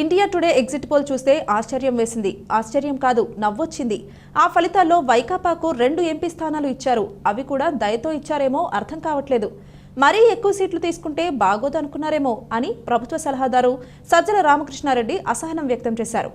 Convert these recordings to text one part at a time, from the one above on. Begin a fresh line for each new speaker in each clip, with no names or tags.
India today exit poll చూస్తే ఆశ్చర్యం వేసింది. ఆశ్చర్యం కాదు నవ్వొచ్చింది. ఆ ఫలితాల్లో వైకాపాకు రెండు ఎంపీ స్థానాలు ఇచ్చారు. అవి కూడా దయతో ఇచ్చారేమో అర్థం కావట్లేదు. మరీ ఎక్కువ సీట్లు తీసుకుంటే బాగోదనుకున్నారేమో అని ప్రభుత్వ సలహాదారు సజ్జల రామకృష్ణారెడ్డి అసహనం వ్యక్తం చేశారు.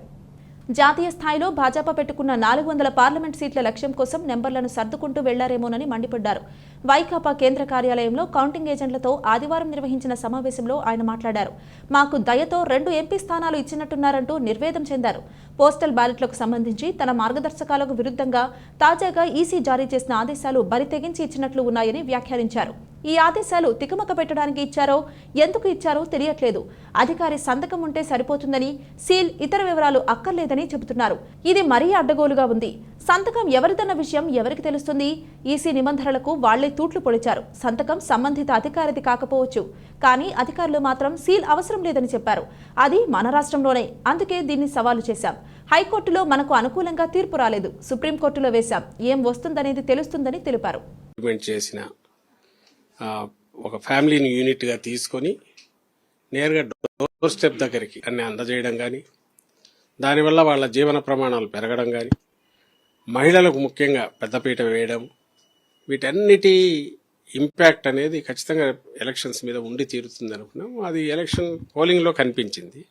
జాతీయ స్థాయిలో భాజపా పెట్టుకున్న నాలుగు వందల పార్లమెంట్ సీట్ల లక్ష్యం కోసం నెంబర్లను సర్దుకుంటూ వెళ్ళారేమోనని మండిపడ్డారు. వైకాపా కేంద్ర కార్యాలయంలో కౌంటింగ్ ఏజెంట్లతో ఆదివారం నిర్వహించిన సమావేశంలో ఆయన మాట్లాడారు. మాకు దయతో రెండు ఎంపీ స్థానాలు ఇచ్చినట్టున్నారంటూ నిర్వేదం చెందారు. పోస్టల్ బ్యాలెట్లకు సంబంధించి తన మార్గదర్శకాలకు విరుద్ధంగా తాజాగా ఈసీ జారీ చేసిన ఆదేశాలు బరితెగించి ఇచ్చినట్లు ఉన్నాయని వ్యాఖ్యానించారు. ఈ ఆదేశాలు తికమక పెట్టడానికి ఇచ్చారో ఎందుకు ఇచ్చారో తెలియట్లేదు. అధికారి సంతకం ఉంటే సరిపోతుందని సీల్ ఇతర వివరాలు అక్కర్లేదని చెబుతున్నారు. ఇది మరీ అడ్డగోలుగా ఉంది. సంతకం ఎవరిదన్న విషయం ఎవరికి తెలుస్తుంది? ఈసీ నిబంధనలకు వాళ్ళే తూట్లు పొడిచారు. సంతకం సంబంధిత అధికారిది కాకపోవచ్చు. కానీ అధికారులు మాత్రం సీల్ అవసరం లేదని చెప్పారు. అది మన రాష్ట్రంలోనే. అందుకే దీన్ని సవాలు చేశాం. హైకోర్టులో మనకు అనుకూలంగా తీర్పు రాలేదు. సుప్రీంకోర్టులో వేశాం. ఏం వస్తుందనేది తెలుస్తుందని తెలిపారు.
చేసిన ఒక ఫ్యామిలీని యూనిట్గా తీసుకొని నేరుగా డోర్ స్టెప్ దగ్గరికి అన్ని అందజేయడం కానీ దానివల్ల వాళ్ళ జీవన ప్రమాణాలు పెరగడం కానీ మహిళలకు ముఖ్యంగా పెద్దపీట వేయడం వీటన్నిటి ఇంపాక్ట్ అనేది ఖచ్చితంగా ఎలక్షన్స్ మీద ఉండి తీరుతుంది అనుకున్నాం. అది ఎలక్షన్ పోలింగ్లో కనిపించింది.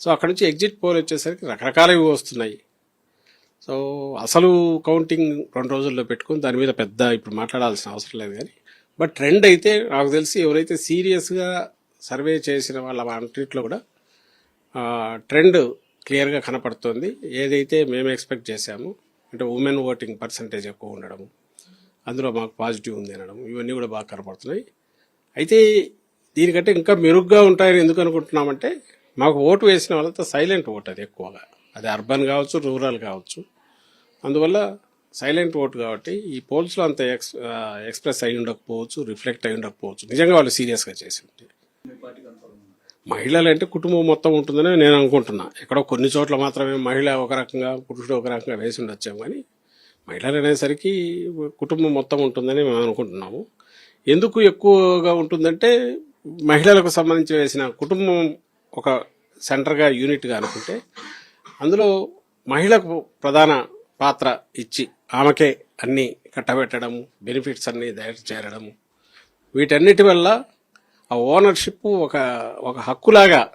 సో అక్కడ నుంచి ఎగ్జిట్ పోల్ వచ్చేసరికి రకరకాలవి వస్తున్నాయి. సో అసలు కౌంటింగ్ రెండు రోజుల్లో పెట్టుకుని దాని మీద పెద్ద ఇప్పుడు మాట్లాడాల్సిన అవసరం లేదు కానీ బట్ ట్రెండ్ అయితే నాకు తెలిసి ఎవరైతే సీరియస్గా సర్వే చేసిన వాళ్ళ అన్నింటిలో కూడా ట్రెండ్ క్లియర్గా కనపడుతుంది. ఏదైతే మేము ఎక్స్పెక్ట్ చేశామో అంటే ఉమెన్ ఓటింగ్ పర్సంటేజ్ ఎక్కువ ఉండడం అందులో మాకు పాజిటివ్ ఉంది అనడం ఇవన్నీ కూడా బాగా కనపడుతున్నాయి. అయితే దీనికంటే ఇంకా మెరుగ్గా ఉంటాయని ఎందుకు అనుకుంటున్నామంటే మాకు ఓటు వేసిన వాళ్ళతో సైలెంట్ ఓట్ అది ఎక్కువగా. అది అర్బన్ కావచ్చు రూరల్ కావచ్చు. అందువల్ల సైలెంట్ ఓట్ కాబట్టి ఈ పోల్స్లో అంత ఎక్స్ ఎక్స్ప్రెస్ అయి ఉండకపోవచ్చు రిఫ్లెక్ట్ అయి ఉండకపోవచ్చు. నిజంగా వాళ్ళు సీరియస్గా చేసి ఉంటే. మహిళలు అంటే కుటుంబం మొత్తం ఉంటుందని నేను అనుకుంటున్నా. ఎక్కడో కొన్ని చోట్ల మాత్రమే మహిళ ఒక రకంగా పురుషుడు ఒక రకంగా వేసి ఉండొచ్చాము కానీ మహిళలు అనేసరికి కుటుంబం మొత్తం ఉంటుందని మేము అనుకుంటున్నాము. ఎందుకు ఎక్కువగా ఉంటుందంటే మహిళలకు సంబంధించి వేసిన కుటుంబం ఒక సెంటర్గా యూనిట్గా అనుకుంటే అందులో మహిళకు ప్రధాన పాత్ర ఇచ్చి ఆమెకే అన్నీ కట్టబెట్టడము బెనిఫిట్స్ అన్నీ దయచేయడము చేరడము వీటన్నిటి వల్ల ఆ ఓనర్షిప్ ఒక ఒక హక్కులాగా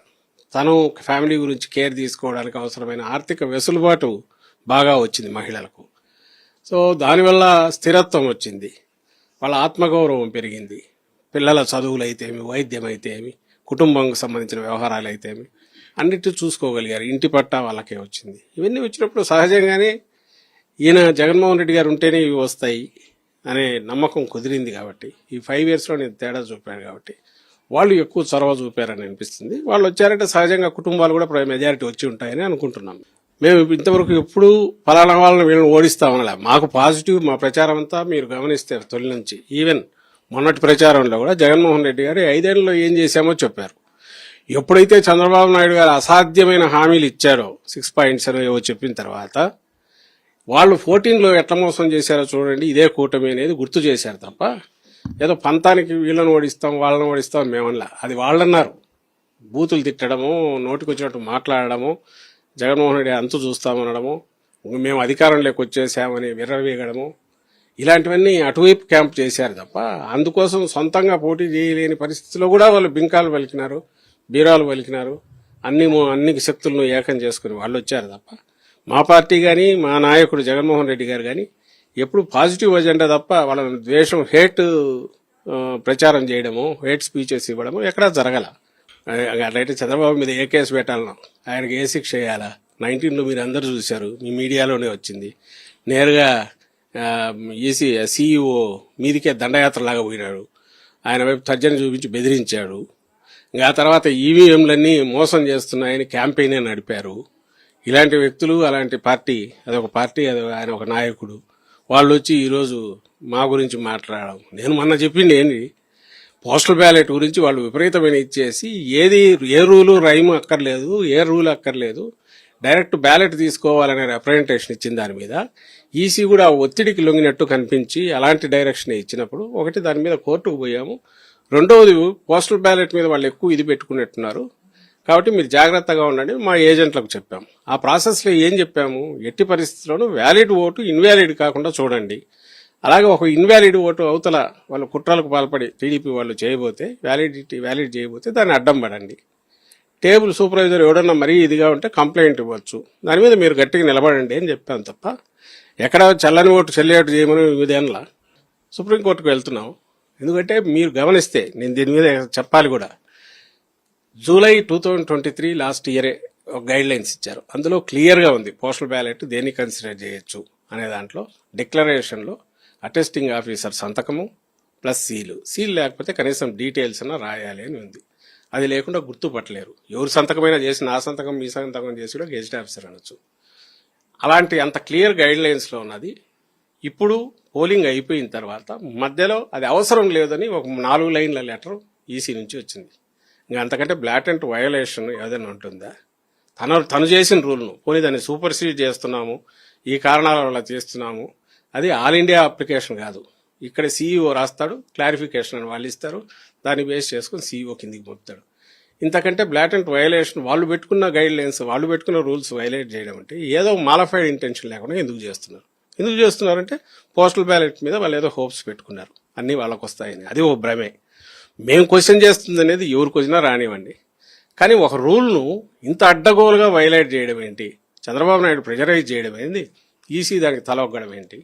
తను ఫ్యామిలీ గురించి కేర్ తీసుకోవడానికి అవసరమైన ఆర్థిక వెసులుబాటు బాగా వచ్చింది మహిళలకు. సో దానివల్ల స్థిరత్వం వచ్చింది. వాళ్ళ ఆత్మగౌరవం పెరిగింది. పిల్లల చదువులు అయితేమి వైద్యం అయితేమి కుటుంబంకి సంబంధించిన వ్యవహారాలు అయితేమి అన్నిటి చూసుకోగలిగారు. ఇంటి పట్టా వాళ్ళకే వచ్చింది. ఇవన్నీ వచ్చినప్పుడు సహజంగానే ఈయన జగన్మోహన్ రెడ్డి గారు ఉంటేనే ఇవి వస్తాయి అనే నమ్మకం కుదిరింది కాబట్టి ఈ ఫైవ్ ఇయర్స్లో నేను తేడా చూపాను కాబట్టి వాళ్ళు ఎక్కువ చొరవ చూపారని అనిపిస్తుంది. వాళ్ళు వచ్చారంటే సహజంగా కుటుంబాలు కూడా మెజారిటీ వచ్చి ఉంటాయని అనుకుంటున్నాం. మేము ఇంతవరకు ఎప్పుడు ఫలానా వాళ్ళని వీళ్ళని ఓడిస్తామనలే మాకు పాజిటివ్ మా ప్రచారం అంతా మీరు గమనిస్తే తొలి నుంచి. ఈవెన్ మొన్నటి ప్రచారంలో కూడా జగన్మోహన్ రెడ్డి గారు ఐదేళ్ళలో ఏం చేశామో చెప్పారు. ఎప్పుడైతే చంద్రబాబు నాయుడు గారు అసాధ్యమైన హామీలు ఇచ్చారో సిక్స్ పాయింట్స్ అని ఏవో చెప్పిన తర్వాత వాళ్ళు ఫోర్టీన్లో ఎట్లా మోసం చేశారో చూడండి ఇదే కూటమి అనేది గుర్తు చేశారు తప్ప ఏదో పంతానికి వీళ్ళని ఓడిస్తాం వాళ్ళని ఓడిస్తాం మేమన్నా అది వాళ్ళన్నారు. బూతులు తిట్టడము నోటికొచ్చినట్టు మాట్లాడడము జగన్మోహన్ రెడ్డి అంతు చూస్తామనడము మేము అధికారంలోకి వచ్చేసామని విర్రవీగడము ఇలాంటివన్నీ అటువైపు క్యాంప్ చేశారు తప్ప అందుకోసం సొంతంగా పోటీ చేయలేని పరిస్థితిలో కూడా వాళ్ళు బింకాలు పలికినారు బీరాలు పలికినారు అన్ని అన్ని శక్తులను ఏకం చేసుకుని వాళ్ళు వచ్చారు తప్ప మా పార్టీ కానీ మా నాయకుడు జగన్మోహన్ రెడ్డి గారు కానీ ఎప్పుడు పాజిటివ్ అజెండా తప్ప వాళ్ళ ద్వేషం హేట్ ప్రచారం చేయడము హేట్ స్పీచెస్ ఇవ్వడము ఎక్కడా జరగల. ఆ, అట్లయితే చంద్రబాబు మీద ఏ కేసు పెట్టాలనో ఆయనకి ఏ శిక్ష వేయాలా? నైన్టీన్లో మీరు అందరూ చూశారు మీ మీడియాలోనే వచ్చింది. నేరుగా ఈసీ సీఈఓ మీదికే దండయాత్రలాగా పోయినాడు. ఆయన వైపు తర్జన చూపించి బెదిరించాడు. ఇంకా ఆ తర్వాత ఈవీఎంలన్నీ మోసం చేస్తున్నాయని క్యాంపెయినే నడిపారు. ఇలాంటి వ్యక్తులు అలాంటి పార్టీ అదొక పార్టీ అది ఆయన ఒక నాయకుడు. వాళ్ళు వచ్చి ఈరోజు మా గురించి మాట్లాడడం. నేను మొన్న చెప్పింది ఏంటి పోస్టల్ బ్యాలెట్ గురించి వాళ్ళు విపరీతమైన ఇచ్చేసి ఏది ఏ రూలు రైమ్ అక్కర్లేదు ఏ రూల్ అక్కర్లేదు డైరెక్ట్ బ్యాలెట్ తీసుకోవాలనే రిప్రజెంటేషన్ ఇచ్చిన దాని మీద ఈసీ కూడా ఆ ఒత్తిడికి లొంగినట్టు కనిపించి అలాంటి డైరెక్షన్ ఇచ్చినప్పుడు ఒకటి దాని మీద కోర్టుకు పోయాము. రెండవది పోస్టల్ బ్యాలెట్ మీద వాళ్ళు ఎక్కువ ఇది పెట్టుకున్నట్టున్నారు. కాబట్టి మీరు జాగ్రత్తగా ఉండండి. మా ఏజెంట్లకు చెప్పాము ఆ ప్రాసెస్లో ఏం చెప్పాము? ఎట్టి పరిస్థితుల్లోనూ వ్యాలిడ్ ఓటు ఇన్వాలిడ్ కాకుండా చూడండి. అలాగే ఒక ఇన్వాలిడ్ ఓటు అవతల వాళ్ళు కుట్రలకు పాల్పడి టీడీపీ వాళ్ళు చేయబోతే వ్యాలిడిటీ వ్యాలిడ్ చేయబోతే దాన్ని అడ్డం పడండి. టేబుల్ సూపర్వైజర్ ఎవడన్నా మరీ ఇదిగా ఉంటే కంప్లైంట్ ఇవ్వచ్చు. దాని మీద మీరు గట్టిగా నిలబడండి అని చెప్పాను తప్ప ఎక్కడ చల్లని ఓటు చెల్లేటు చేయమని విధానంలా సుప్రీంకోర్టుకు వెళ్తున్నాం. ఎందుకంటే మీరు గమనిస్తే నేను దీని మీద చెప్పాలి కూడా. July two thousand twenty three last ఇయరే ఒక గైడ్ లైన్స్ ఇచ్చారు. అందులో క్లియర్గా ఉంది పోస్టల్ బ్యాలెట్ దేన్ని కన్సిడర్ చేయొచ్చు అనే దాంట్లో డిక్లరేషన్లో అటెస్టింగ్ ఆఫీసర్ సంతకము ప్లస్ సీలు. సీల్ లేకపోతే కనీసం డీటెయిల్స్ అన్న రాయాలి అని ఉంది. అది లేకుండా గుర్తుపట్టలేరు. ఎవరు సంతకమైనా చేసి నా సంతకం మీ సంతకం చేసి కూడా గెజిట్ ఆఫీసర్ అనొచ్చు. అలాంటి అంత క్లియర్ గైడ్ లైన్స్లో ఉన్నది. ఇప్పుడు పోలింగ్ అయిపోయిన తర్వాత మధ్యలో అది అవసరం లేదని ఒక నాలుగు లైన్ల లెటర్ ఈసీ నుంచి వచ్చింది. ఇంకా అంతకంటే బ్లాటెంట్ వయలేషన్ ఏదైనా ఉంటుందా? తను తను చేసిన రూల్ను పోనీ దాన్ని సూపర్సీడ్ చేస్తున్నాము. ఈ కారణాల వల్ల చేస్తున్నాము. అది ఆల్ ఇండియా అప్లికేషన్ కాదు. ఇక్కడ సీఈఓ రాస్తాడు క్లారిఫికేషన్ అని వాళ్ళు ఇస్తారు. దాన్ని బేస్ చేసుకుని సీఈఓ కిందికి పంపుతాడు ఇంతకంటే బ్లాటెంట్ వయలేషన్ వాళ్ళు పెట్టుకున్న గైడ్ లైన్స్ వాళ్ళు పెట్టుకున్న రూల్స్ వైలేట్ చేయడం అంటే ఏదో మాలఫైడ్ ఇంటెన్షన్ లేకుండా ఎందుకు చేస్తున్నారు? ఎందుకు చేస్తున్నారంటే పోస్టల్ బ్యాలెట్ మీద వాళ్ళు ఏదో హోప్స్ పెట్టుకున్నారు. అన్నీ వాళ్ళకు వస్తాయని అది ఓ భ్రమే. మేము క్వశ్చన్ చేస్తుంది అనేది ఎవరికి వచ్చినా రానివ్వండి. కానీ ఒక రూల్ను ఇంత అడ్డగోలుగా వైలేట్ చేయడం ఏంటి? చంద్రబాబు నాయుడు ప్రెజరైజ్ చేయడం ఏంటి ఈసీ దానికి తల ఒగ్గడం ఏంటి?